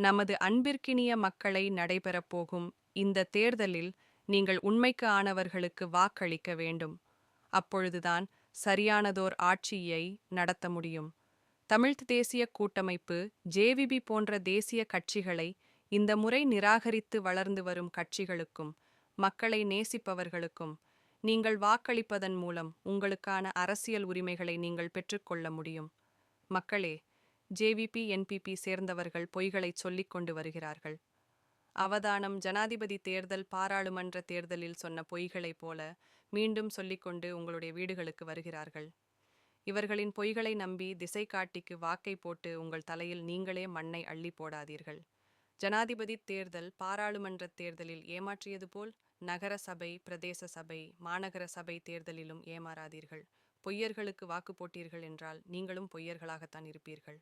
நமது அன்பிற்கினிய மக்களை நடைபெறப் போகும் இந்த தேர்தலில் நீங்கள் உண்மைக்கு ஆனவர்களுக்கு வாக்களிக்க வேண்டும். அப்பொழுதுதான் சரியானதோர் ஆட்சியை நடத்த முடியும். தமிழ்த் தேசிய கூட்டமைப்பு ஜேவிபி போன்ற தேசிய கட்சிகளை இந்த முறை நிராகரித்து வளர்ந்து வரும் கட்சிகளுக்கும் மக்களை நேசிப்பவர்களுக்கும் நீங்கள் வாக்களிப்பதன் மூலம் உங்களுக்கான அரசியல் உரிமைகளை நீங்கள் பெற்றுக்கொள்ள முடியும். மக்களே ஜேவிபி என்பிபி சேர்ந்தவர்கள் பொய்களைச் சொல்லிக் கொண்டு வருகிறார்கள். அவதானம் ஜனாதிபதி தேர்தல் பாராளுமன்ற தேர்தலில் சொன்ன பொய்களைப் போல மீண்டும் சொல்லிக்கொண்டு உங்களுடைய வீடுகளுக்கு வருகிறார்கள். இவர்களின் பொய்களை நம்பி திசை காட்டிக்கு வாக்கை போட்டு உங்கள் தலையில் நீங்களே மண்ணை அள்ளி போடாதீர்கள். ஜனாதிபதி தேர்தல் பாராளுமன்ற தேர்தலில் ஏமாற்றியது போல் நகர சபை பிரதேச சபை மாநகர சபை தேர்தலிலும் ஏமாறாதீர்கள். பொய்யர்களுக்கு வாக்கு போட்டீர்கள் என்றால் நீங்களும் பொய்யர்களாகத்தான் இருப்பீர்கள்.